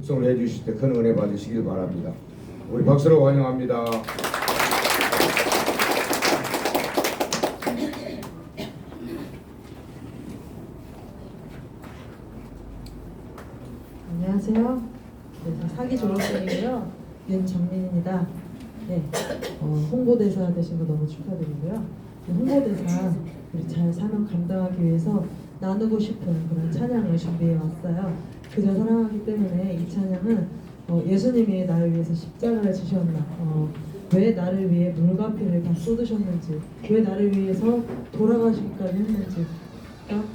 축성을 해주실 때 큰 은혜 받으시길 바랍니다. 우리 박수로 환영합니다. 안녕하세요. 네, 저 사기 졸업생이고요. 윤정민입니다. 네, 어, 홍보대사 되신 거 너무 축하드리고요. 이 홍보대사 우리 잘 사명 감당하기 위해서 나누고 싶은 그런 찬양을 준비해 왔어요. 그저 사랑하기 때문에 이 찬양은 어, 예수님이 나를 위해서 십자가를 지셨나, 어, 왜 나를 위해 물과 피를 다 쏟으셨는지, 왜 나를 위해서 돌아가시기까지 했는지, 그러니까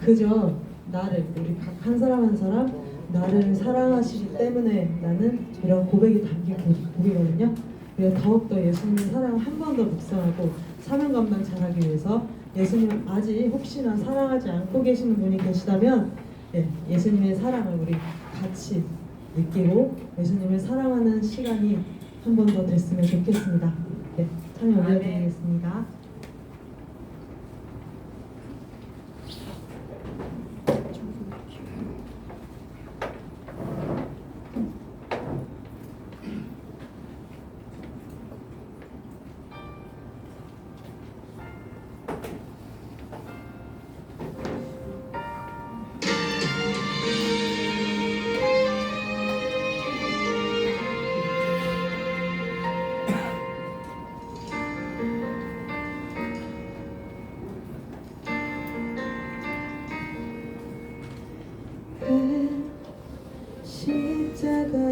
그저 나를 우리 각 한 사람 한 사람 나를 사랑하시기 때문에 나는 이런 고백이 담긴 곡- 곡이거든요. 그래서 더욱더 예수님 사랑을 한번 더 묵상하고 사명 감당 잘하기 위해서 예수님 아직 혹시나 사랑하지 않고 계시는 분이 계시다면 예, 예수님의 사랑을 우리 같이 느끼고 예수님을 사랑하는 시간이 한 번 더 됐으면 좋겠습니다. 네, 찬양 올려드리겠습니다. 십자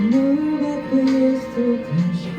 물과 빛을 부셨나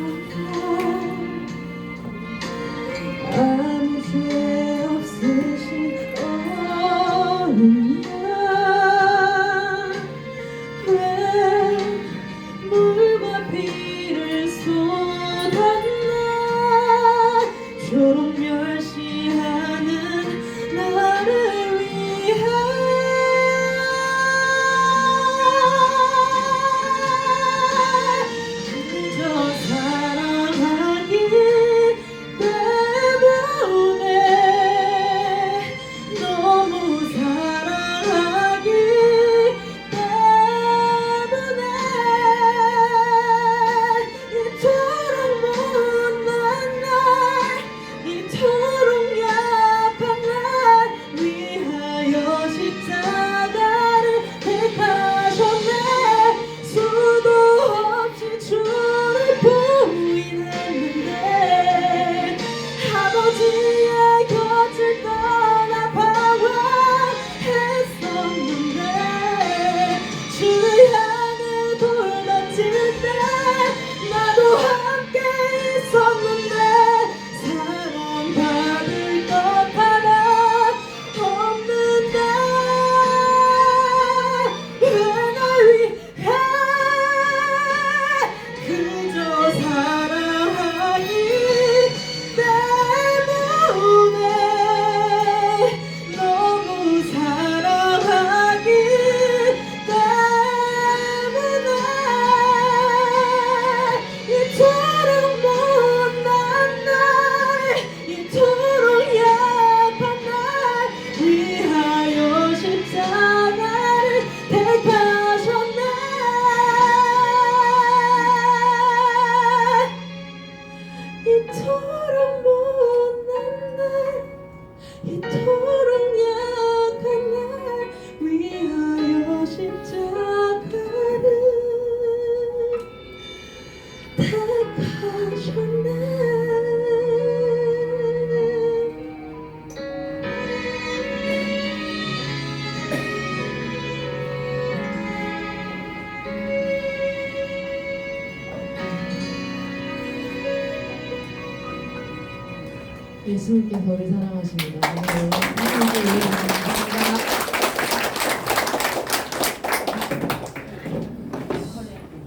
예수님께서 우리 사랑하십니다.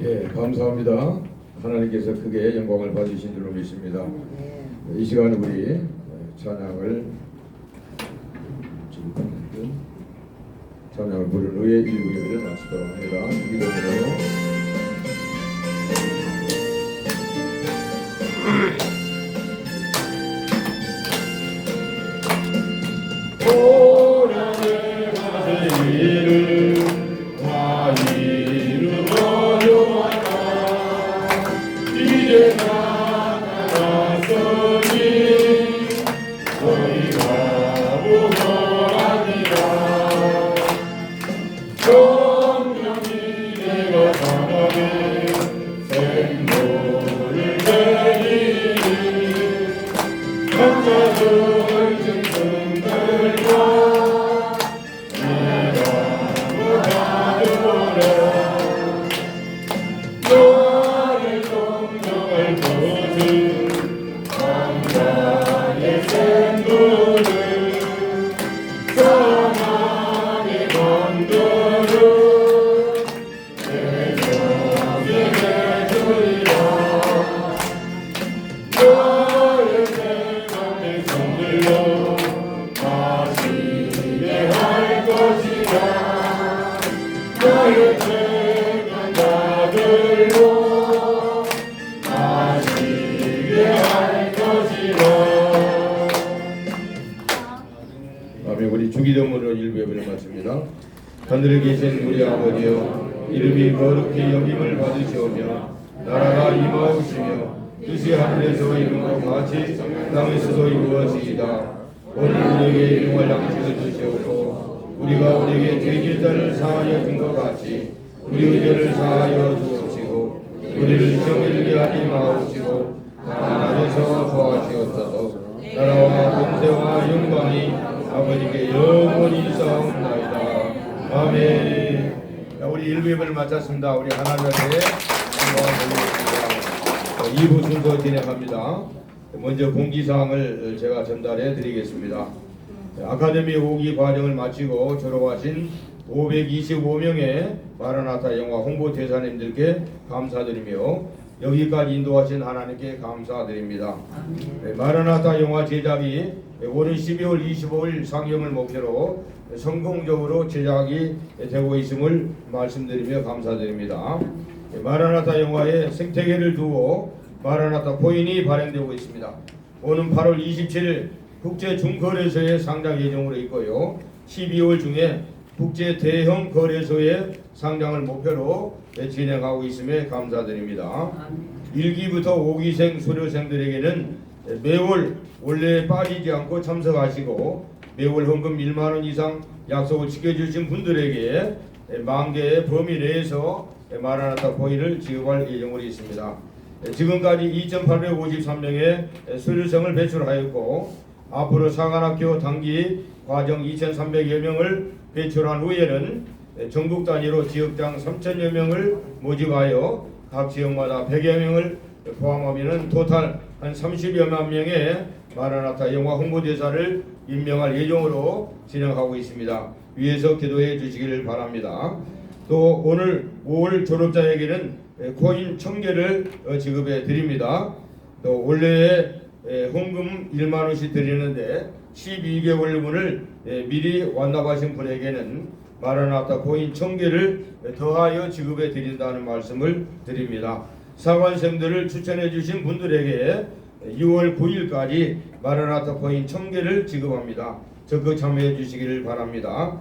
예, 감사합니다. 하나님께서 크게 영광을 받으신 줄로 믿습니다. 이 시간 우리 찬양을 찬양을 부른 후에 일부 예배를 마치도록 합니다. 아멘. 이름이 거룩히 여김을 받으시오며 나라가 임하옵시며 뜻이 하늘에서 이룬 것 같이 땅에서도 이루어지이다. 오늘 우리에게 일용할 양식을 주시옵고 우리가 우리에게 죄질자를 사하여 준 것 같이 우리 의죄를 사하여 주옵시고 우리를 시험에 들게 하지 마옵시고 다만 안에서 구하시옵소서 나라와 권세와 영광이 아버지께 영원히 있사옵나이다. 아멘. 일부 예배를 마쳤습니다. 우리 하나님 앞에 영광을 드리겠습니다. 2부 순서 진행합니다. 먼저 공지사항을 제가 전달해 드리겠습니다. 아카데미 5기 과정을 마치고 졸업하신 525명의 마라나타 영화 홍보 대사님들께 감사드리며 여기까지 인도하신 하나님께 감사드립니다. 네, 마라나타 영화 제작이 올해 12월 25일 상영을 목표로 성공적으로 제작이 되고 있음을 말씀드리며 감사드립니다. 네, 마라나타 영화의 생태계를 두고 마라나타 코인이 발행되고 있습니다. 오는 8월 27일 국제 중거래소에 상장 예정으로 있고요. 12월 중에 국제 대형 거래소에 상장을 목표로 진행하고 있음에 감사드립니다. 1기부터 5기생 수료생들에게는 매월 원래에 빠지지 않고 참석하시고 매월 헌금 1만 원 이상 약속을 지켜주신 분들에게 만 개의 범위 내에서 마라나타 포인을 지급할 예정으로 있습니다. 지금까지 2,853명의 수료생을 배출하였고 앞으로 상한학교 단기 과정 2,300여 명을 배출한 후에는 전국 단위로 지역당 3천여 명을 모집하여 각 지역마다 100여 명을 포함하면 토탈 한 30여만 명의 마라나타 영화 홍보대사를 임명할 예정으로 진행하고 있습니다. 위에서 기도해 주시기를 바랍니다. 또 오늘 5월 졸업자에게는 코인 1000개를 지급해 드립니다. 또 원래의 헌금 1만 원씩 드리는데 12개월분을 미리 완납하신 분에게는 마라나타 코인 1000개를 더하여 지급해 드린다는 말씀을 드립니다. 사관생들을 추천해 주신 분들에게 6월 9일까지 마라나타 코인 1000개를 지급합니다. 적극 참여해 주시기를 바랍니다.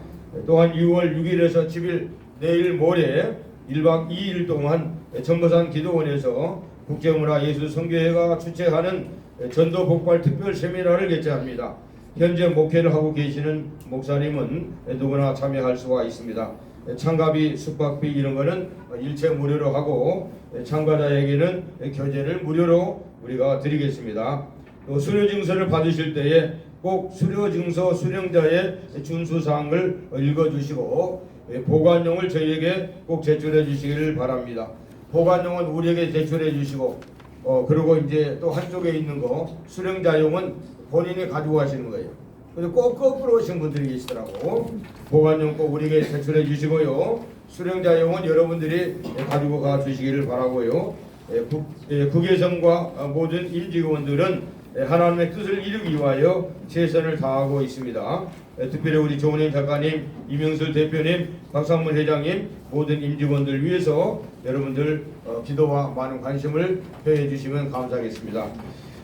또한 6월 6일에서 7일 내일 모레 1박 2일 동안 전보산 기도원에서 국제문화 예술 선교회가 주최하는 전도 복발 특별 세미나를 개최합니다. 현재 목회를 하고 계시는 목사님은 누구나 참여할 수가 있습니다. 참가비, 숙박비 이런 거는 일체 무료로 하고 참가자에게는 교재를 무료로 우리가 드리겠습니다. 또 수료 증서를 받으실 때에 꼭 수료 증서 수령자의 준수 사항을 읽어 주시고 보관용을 저희에게 꼭 제출해 주시기를 바랍니다. 보관용은 우리에게 제출해 주시고 어 그리고 이제 또 한쪽에 있는 거 수령자용은 본인이 가지고 가시는 거예요. 근데 꼭 거꾸로 오신 분들이 계시더라고. 보관용 꼭 우리에게 제출해 주시고요. 수령자용은 여러분들이 가지고 가 주시기를 바라고요. 예, 국, 예, 국외성과 어, 모든 임직원들은 예, 하나님의 뜻을 이루기 위하여 최선을 다하고 있습니다. 예, 특별히 우리 조은행 작가님, 이명술 대표님, 박상문 회장님 모든 임직원들 위해서 여러분들 어, 기도와 많은 관심을 표해 주시면 감사하겠습니다.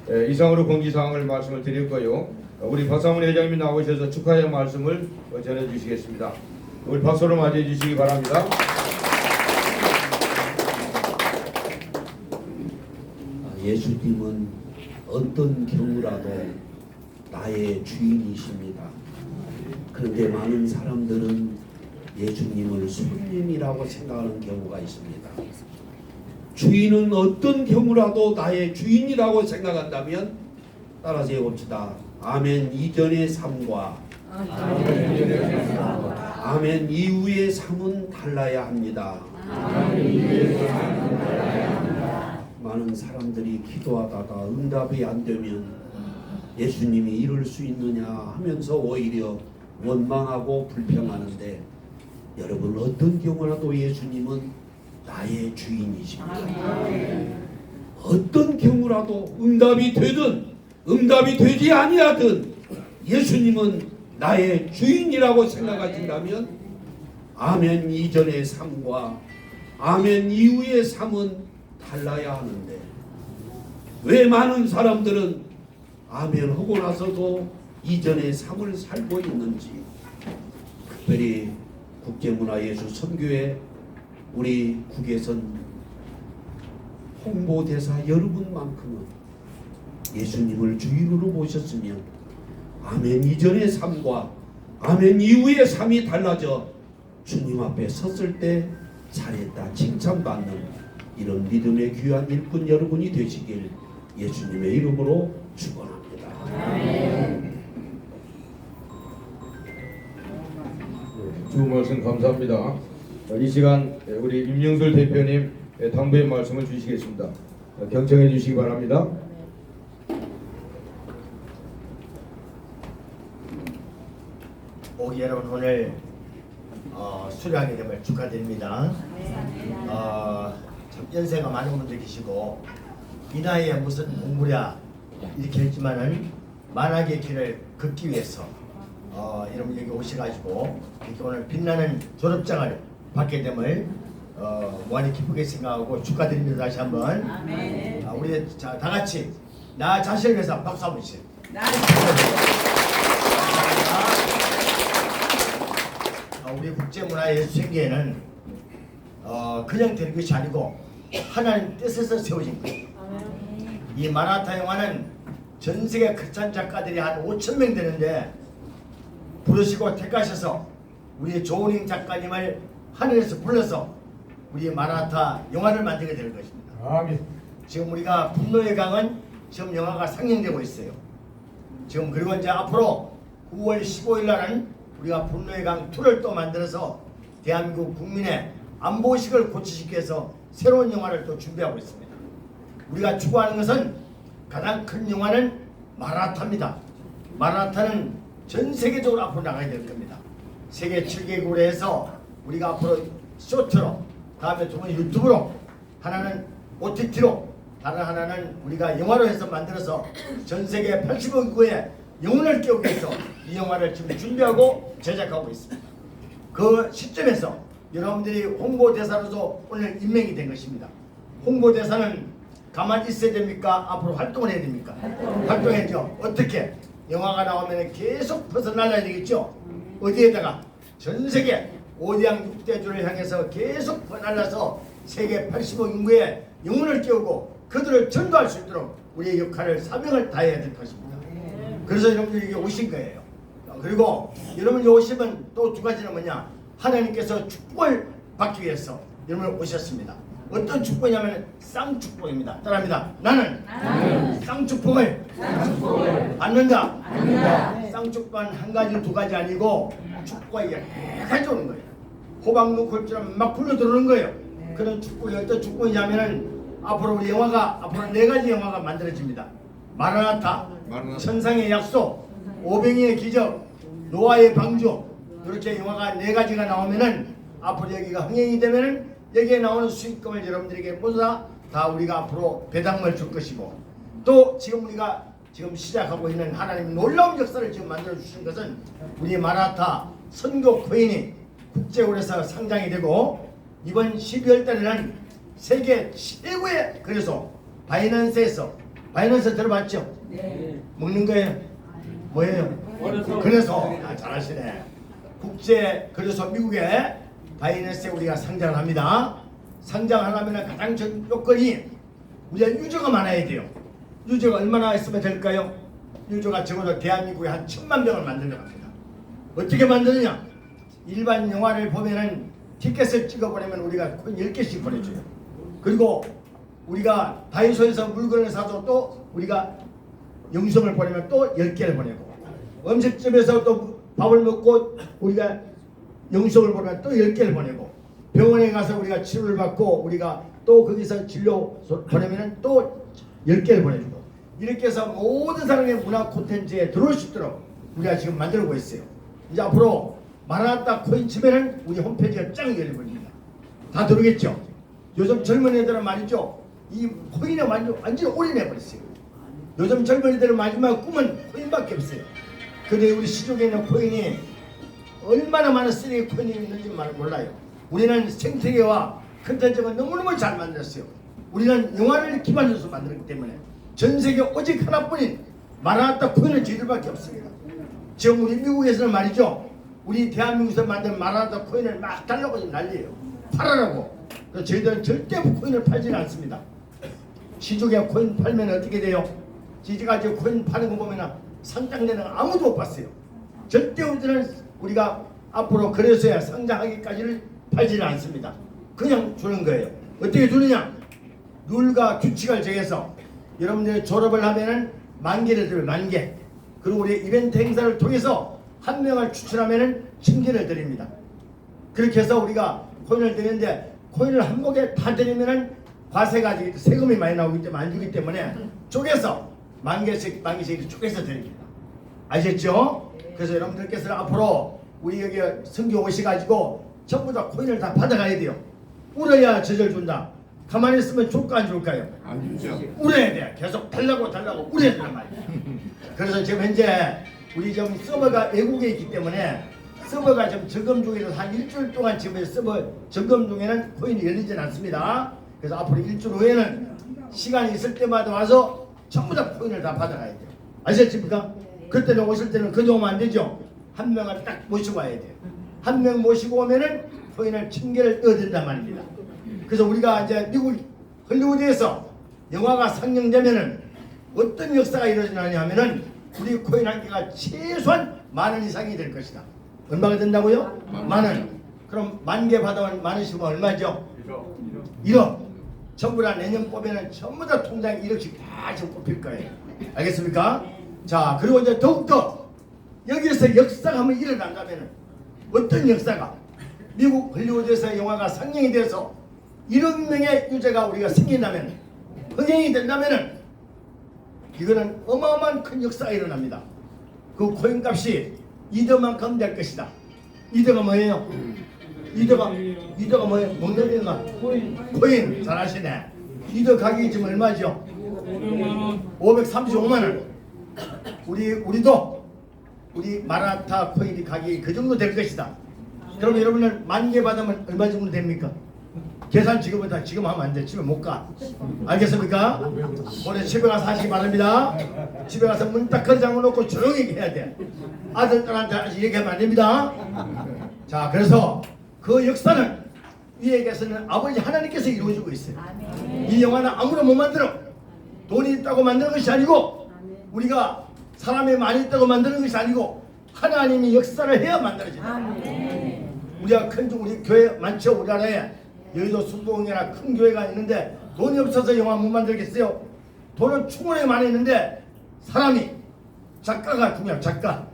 예, 이상으로 공지사항을 말씀을 드렸고요. 어, 우리 박상문 회장님이 나오셔서 축하의 말씀을 어, 전해 주시겠습니다. 우리 박수로 맞이해 주시기 바랍니다. 아, 예수님은 어떤 경우라도 나의 주인이십니다. 그런데 많은 사람들은 예수님을 손님이라고 생각하는 경우가 있습니다. 주인은 어떤 경우라도 나의 주인이라고 생각한다면 따라서 해봅시다. 아멘 이전의 삶과 아멘 이후의 삶은 달라야 합니다. 많은 사람들이 기도하다가 응답이 안 되면 예수님이 이룰 수 있느냐 하면서 오히려 원망하고 불평하는데 여러분 어떤 경우라도 예수님은 나의 주인이십니다. 어떤 경우라도 응답이 되든 응답이 되지 아니하든 예수님은 나의 주인이라고 생각하신다면 아멘 이전의 삶과 아멘 이후의 삶은 달라야 하는데 왜 많은 사람들은 아멘 하고 나서도 이전의 삶을 살고 있는지. 특별히 국제문화예술 선교회 우리 국에선 홍보대사 여러분만큼은 예수님을 주인으로 모셨으면 아멘 이전의 삶과 아멘 이후의 삶이 달라져 주님 앞에 섰을 때 잘했다 칭찬받는 이런 믿음의 귀한 일꾼 여러분이 되시길 예수님의 이름으로 축원합니다. 주 말씀 감사합니다. 어, 이 시간 우리 임영술 대표님 당부의 말씀을 주시겠습니다. 어, 경청해 주시기 바랍니다. 오기 여러분 오늘 어, 수료하게 됨을 축하드립니다. 어, 참 연세가 많은 분들 계시고 이 나이에 무슨 공부랴 이렇게 했지만은 만학의 길을 걷기 위해서 어, 여러분 여기 오셔가지고 이렇게 오늘 빛나는 졸업장을 받게 됨을 어, 무한히 기쁘게 생각하고 축하드립니다 다시 한번. 아, 우리 자, 다 같이 나 자신을 위해서 박수 한번 주세요. 어, 우리 국제문화예술생계에는 어, 그냥 되는 것이 아니고 하나님 뜻에서 세워진 거예요. 이 마라타 영화는 전 세계 크리스찬 작가들이 한 5천 명 되는데 부르시고 택하셔서 우리 조은행 작가님을 하늘에서 불러서 우리 마라타 영화를 만들게 될 것입니다. 아멘. 지금 우리가 분노의 강은 지금 영화가 상영되고 있어요. 지금 그리고 이제 앞으로 9월 15일 날은 우리가 분노의 강 2를 또 만들어서 대한민국 국민의 안보의식을 고치시기 위해서 새로운 영화를 또 준비하고 있습니다. 우리가 추구하는 것은 가장 큰 영화는 마라타입니다. 마라타는 전 세계적으로 앞으로 나가야 될 겁니다. 세계 7개국으로 해서 우리가 앞으로 쇼트로 다음에 두 번 유튜브로 하나는 OTT로 다른 하나는 우리가 영화로 해서 만들어서 전 세계 80억 국의 영혼을 깨우기 위해서 이 영화를 지금 준비하고 제작하고 있습니다. 그 시점에서 여러분들이 홍보대사로서 오늘 임명이 된 것입니다. 홍보대사는 가만히 있어야 됩니까? 앞으로 활동을 해야 됩니까? 활동해야죠. 어떻게? 영화가 나오면 계속 벗어날아야 되겠죠? 어디에다가? 전 세계 5대양 6대주를 향해서 계속 퍼날라서 세계 80억 인구의 영혼을 깨우고 그들을 전도할 수 있도록 우리의 역할을 사명을 다해야 될 것입니다. 그래서 여러분들이 여기 오신 거예요. 그리고 여러분이 오시면 또 두 가지는 뭐냐? 하나님께서 축복을 받기 위해서 여러분을 오셨습니다. 어떤 축복이냐면 쌍축복입니다. 따라합니다. 나는, 쌍축복을, 받는다. 쌍축복은 한 가지 두 가지 아니고 축복이 여러 가지 오는 거예요. 호박 눈콜처럼 막 굴러 들어오는 거예요. 그런 축복이 어떤 축복이냐면은 앞으로 우리 영화가 앞으로 네 가지 영화가 만들어집니다. 마라나타, 마라나타. 천상의 약속, 오병이의 기적, 노아의 방주 이렇게 영화가 네 가지가 나오면은 앞으로 여기가 흥행이 되면은 여기에 나오는 수익금을 여러분들에게 모두 다, 다 우리가 앞으로 배당을 줄 것이고 또 지금 우리가 지금 시작하고 있는 하나님 놀라운 역사를 지금 만들어 주신 것은 우리 마라타 선교 코인이 국제홀에서 상장이 되고 이번 12월 달에는 세계 최고의 그래서 바이낸스에서 바이낸스 들어봤죠? 네. 먹는 거예요? 뭐예요? 그래서. 그래서 아, 잘하시네. 국제 그래서 미국에 바이낸스에 우리가 상장을 합니다. 상장하려면 가장 첫 요건이 우리가 유저가 많아야 돼요. 유저가 얼마나 있으면 될까요? 유저가 적어도 대한민국에 한 천만 명을 만들려고 합니다. 어떻게 만드느냐? 일반 영화를 보면은 티켓을 찍어보내면 우리가 코인 10개씩 보내줘요. 그리고 우리가 다이소에서 물건을 사서 또 우리가 영수증을 보내면 또 10개를 보내고 음식점에서 또 밥을 먹고 우리가 영수증을 보내면 또 10개를 보내고 병원에 가서 우리가 치료를 받고 우리가 또 거기서 진료 보내면 또 10개를 보내주고 이렇게 해서 모든 사람의 문화 콘텐츠에 들어올 수 있도록 우리가 지금 만들고 있어요. 이제 앞으로 마라나타 코인 치면은 우리 홈페이지가 짱 열려버립니다. 다 들어오겠죠? 요즘 젊은 애들은 말이죠. 이 코인에 완전, 완전히 올인해버렸어요. 요즘 젊은이들의 마지막 꿈은 코인밖에 없어요. 근데 우리 시중에 있는 코인이 얼마나 많은 쓰레기 코인이 있는지 말 몰라요. 우리는 생태계와 컨텐츠가 너무너무 잘 만들었어요. 우리는 영화를 기반으로 만들었기 때문에 전 세계 오직 하나뿐인 마라나타 코인은 저희들밖에 없습니다. 지금 우리 미국에서는 말이죠. 우리 대한민국에서 만든 마라나타 코인을 막 달라고 난리예요. 팔아라고. 그래서 저희들은 절대 코인을 팔지는 않습니다. 시중에 코인 팔면 어떻게 돼요? 지지가 코인 파는 거 보면 상장되는 거 아무도 못 봤어요. 절대 우리는 우리가 앞으로 그래서야 상장하기까지를 팔지는 않습니다. 그냥 주는 거예요. 어떻게 주느냐? 룰과 규칙을 정해서 여러분들이 졸업을 하면은 만 개를 드려요. 만 개. 그리고 우리 이벤트 행사를 통해서 한 명을 추천하면은 천 개를 드립니다. 그렇게 해서 우리가 코인을 드리는데 코인을 한 목에 다 드리면은 과세가 지금 세금이 많이 나오기 때문에 안 주기 때문에 쪼개서 만 개씩 만 개씩 쪼개서 드립니다. 아셨죠? 그래서 여러분들께서는 앞으로 우리 여기 성교 오셔가지고 전부 다 코인을 다 받아가야 돼요. 울어야 저절 준다. 가만히 있으면 줄까 안 줄까요? 안 주죠. 울어야 돼. 계속 달라고 달라고 울어야 된단 말이야. 그래서 지금 현재 우리 좀 서버가 외국에 있기 때문에 서버가 좀 점검 중이라서 한 일주일 동안 지금 서버 점검 중에는 코인이 열리진 않습니다. 그래서 앞으로 일주일 후에는 시간이 있을 때마다 와서 전부 다 코인을 다 받아가야 돼요. 아셨습니까? 그때는 오실 때는 그저 오면 안 되죠. 한 명을 딱 모시고 와야 돼요. 한 명 모시고 오면은 코인을 천 개를 얻는단 말입니다. 그래서 우리가 이제 미국 헐리우드에서 영화가 상영되면은 어떤 역사가 일어나냐 하면은 우리 코인 한 개가 최소한 만 원 이상이 될 것이다. 얼마가 된다고요? 만 원. 그럼 만 개 받아온 만 원씩은 얼마죠? 1억. 전부 다 내년 뽑으면 전부 다 통장에 1억씩 다 지금 꼽힐 거예요. 알겠습니까? 자, 그리고 이제 더욱더 여기에서 역사가 한번 일어난다면 어떤 역사가 미국 헐리우드에서 영화가 상영이 돼서 1억 명의 유저가 우리가 생긴다면 흥행이 된다면은 이거는 어마어마한 큰 역사가 일어납니다. 그 코인 값이 2더만큼 될 것이다. 2더가 뭐예요? 2더가 2더가 뭐예요? 것만 코인 코인 잘하시네. 2더 가격이 지금 얼마죠? 500만 원. 535만 원. 우리 우리도 우리 마라타 코인이 가격이 그 정도 될 것이다. 그럼 여러분들 만개 받으면 얼마 정도 됩니까? 계산 지금부터 지금 하면 안 돼. 집에 못 가. 알겠습니까? 오늘 집에 가서 하시기 바랍니다. 집에 가서 문딱 걸장을 놓고 조용히 해야 돼. 아들들한테 얘기하면 안 됩니다. 자, 그래서 그 역사는 위에 계시는 아버지 하나님께서 이루어지고 있어요. 이 영화는 아무나 못 만들어. 돈이 있다고 만드는 것이 아니고 우리가 사람이 많이 있다고 만드는 것이 아니고 하나님이 역사를 해야 만들어진다. 우리가 큰 중- 우리 교회 많죠 우리나라에 여의도 순복이나 큰 교회가 있는데 돈이 없어서 영화 못 만들겠어요. 돈은 충분히 많이 있는데 사람이 작가가 중요해 작가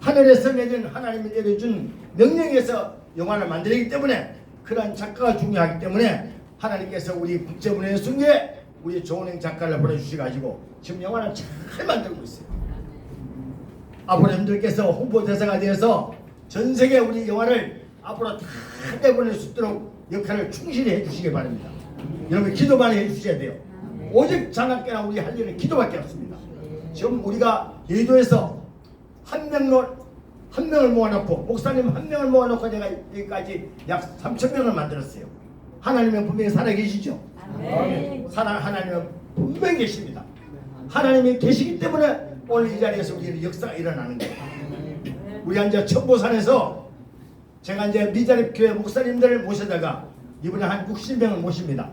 하늘에서 내린 하나님이 내려준 명령에서 영화를 만들기 때문에 그러한 작가가 중요하기 때문에 하나님께서 우리 국제문화예술계 우리 조은행 작가를 보내주셔가지고 지금 영화를 잘 만들고 있어요. 앞으로 여러분들께서 홍보대사가 되어서 전 세계 우리 영화를 앞으로 다 내보낼 수 있도록 역할을 충실히 해주시기 바랍니다. 여러분 기도 많이 해주셔야 돼요. 오직 장학계나 우리 할 일은 기도밖에 없습니다. 지금 우리가 예도에서 한 명로 한 명을 모아놓고 목사님 한 명을 모아놓고 내가 여기까지 약 3천 명을 만들었어요. 하나님은 분명히 살아계시죠. 하나 하나님은 분명히 계십니다. 하나님이 계시기 때문에 오늘 이 자리에서 우리는 역사가 일어나는 거예요. 우리가 이제 천보산에서 제가 이제 미자립 교회 목사님들을 모셔다가 이번에 한 60명을 모십니다.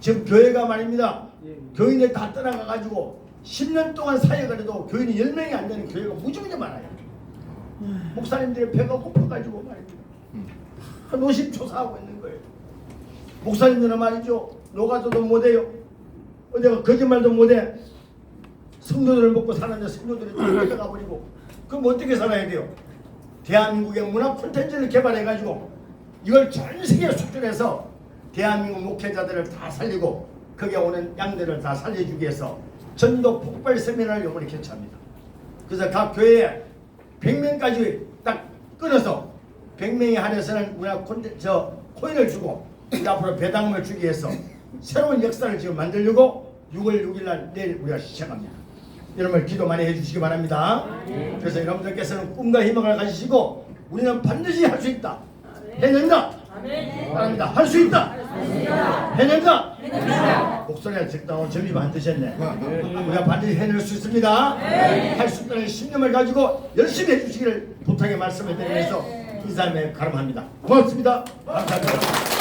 지금 교회가 말입니다. 교인이 다 떠나가 가지고 10년 동안 사역을 해도 교인이 10명이 안 되는 교회가 무지무지 많아요. 목사님들이 배가 고파가지고 말입니다. 노심초사하고 있는 거예요. 목사님들은 말이죠. 노가도도 못해요. 어디가 거짓말도 못해. 성도들을 먹고 사는 데 성도들이 다 끌려가 버리고 그럼 어떻게 살아야 돼요? 대한민국의 문화 콘텐츠를 개발해가지고 이걸 전 세계에 수출해서 대한민국 목회자들을 다 살리고 거기에 오는 양들을 다 살려주기 위해서 전도 폭발 세미나를 요번에 개최합니다. 그래서 각 교회에 100명까지 딱 끊어서 100명이 한해서는 우리가 콘텐츠 저 코인을 주고 앞으로 배당금을 주기 위해서 새로운 역사를 지금 만들려고 6월 6일 날 내일 우리가 시작합니다. 여러분 기도 많이 해주시기 바랍니다. 그래서 여러분들께서는 꿈과 희망을 가지시고 우리는 반드시 할 수 있다. 해낸다. 바랍니다. 할 수 있다. 해낸다. 목소리가 적다고 점이 만드셨네. 우리가 반드시 해낼 수 있습니다. 할 수 있다는 신념을 가지고 열심히 해주시기를 부탁의 말씀을 드리면서 인사에 가름합니다. 고맙습니다. 감사합니다.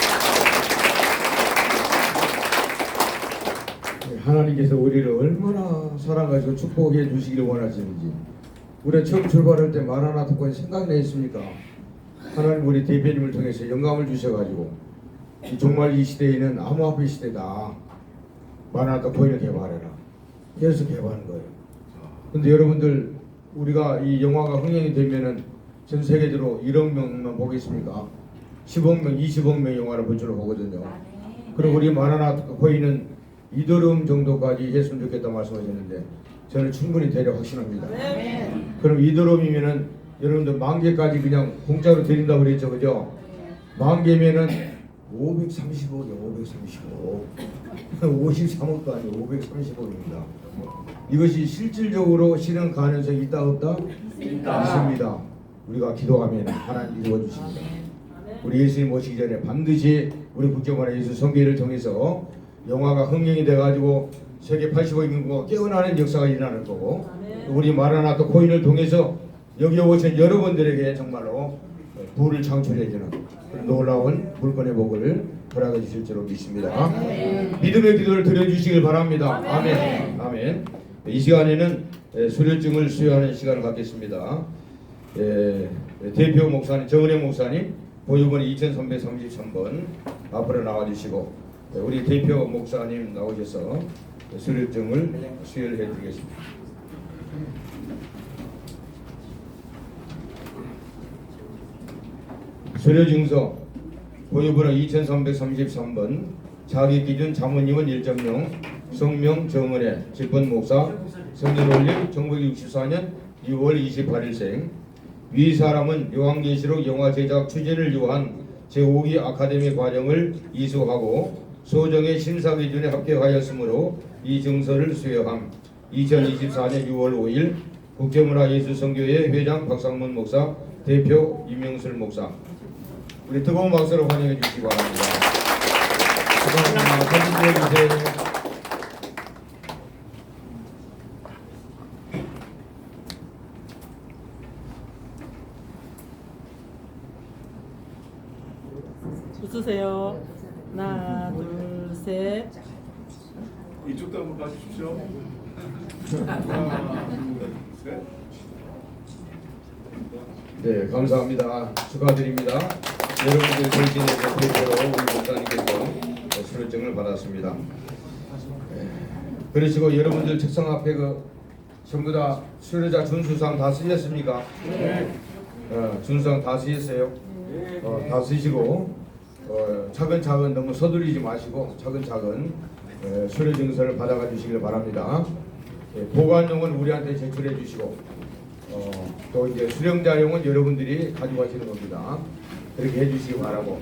하나님께서 우리를 얼마나 사랑하시고 축복해 주시기를 원하시는지. 우리가 처음 출발할 때 마라나 특권 생각내셨습니까? 하나님 우리 대표님을 통해서 영감을 주셔가지고 이 정말 이 시대에는 암호화폐 시대다. 마라나 코인을 개발해라. 계속 개발하는 거예요. 근데 여러분들 우리가 이 영화가 흥행이 되면은 전 세계적으로 1억 명만 보겠습니까? 10억 명, 20억 명 영화를 볼 줄로 보거든요. 그리고 우리 마라나 코인은 이더름 정도까지 했으면 좋겠다 말씀하셨는데 저는 충분히 되려 확신합니다. 그럼 이더름이면은 여러분들 만 개까지 그냥 공짜로 드린다고 그랬죠, 그죠? 만 개면은 535요, 535. 53억도 아니고 535억입니다. 이것이 실질적으로 실현 가능성이 있다 없다? 있습니다. 우리가 기도하면 하나님 이루어 주십니다. 우리 예수님 모시기 전에 반드시 우리 국정원의 예수 성계를 통해서 영화가 흥행이 돼가지고 세계 80억 인구가 깨어나는 역사가 일어날 거고 우리 마라나토 코인을 통해서 여기 오신 여러분들에게 정말로 부를 창출해 주는 그런 놀라운 물건의 복을 허락해 주실 줄로 믿습니다. 믿음의 기도를 드려주시길 바랍니다. 아멘. 아멘. 이 시간에는 에, 수료증을 수여하는 시간을 갖겠습니다. 에, 대표 목사님 정은혜 목사님 보유번 2333번 앞으로 나와주시고 네, 우리 대표 목사님 나오셔서 수료증을 수여를 해드리겠습니다. 수료증서 보유번호 2333번 자기 기준 자문위원 1.0 성명 정은혜 집권 목사 성년 올림 1964년 6월 28일생 위 사람은 요한계시록 영화 제작 추진을 요한 제5기 아카데미 과정을 이수하고 소정의 심사 기준에 합격하였으므로 이 증서를 수여함 2024년 6월 5일 국제문화 예술성교회 회장 박상문 목사 대표 임명술 목사 우리 뜨거운 박수로 환영해 주시기 바랍니다. 감사합니다. 사진 찍어주세요. 웃으세요. 하나, 둘, 셋. 이쪽도 한번 봐주십시오. 하나, 둘, 셋. 네, 감사합니다. 축하드립니다. 여러분들 대신해서 대표로 우리 목사님께서 수료증을 받았습니다. 네, 그러시고 여러분들 책상 앞에 그 전부 다 수료자 준수상 다 쓰셨습니까? 네. 어, 준수상 다 쓰셨어요? 어, 다 쓰시고 어, 차근차근 너무 서두르지 마시고 차근차근 에, 수료 증서를 받아가 주시길 바랍니다. 예, 보관용은 우리한테 제출해 주시고 어, 또 이제 수령 자료는 여러분들이 가져가시는 겁니다. 그렇게 해주시기 바라고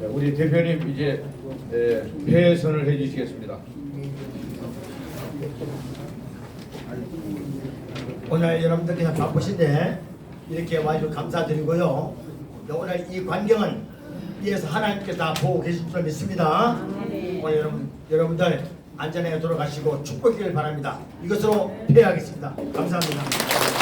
예, 우리 대표님 이제 예, 폐선을 해주시겠습니다. 오늘 여러분들께서 바쁘신데 이렇게 와주셔서 감사드리고요. 오늘 이 광경은 위에서 하나님께서 다 보고 계실 줄 믿습니다. 오늘 여러분, 여러분들 안전하게 돌아가시고 축복기를 바랍니다. 이것으로 폐하겠습니다. 감사합니다.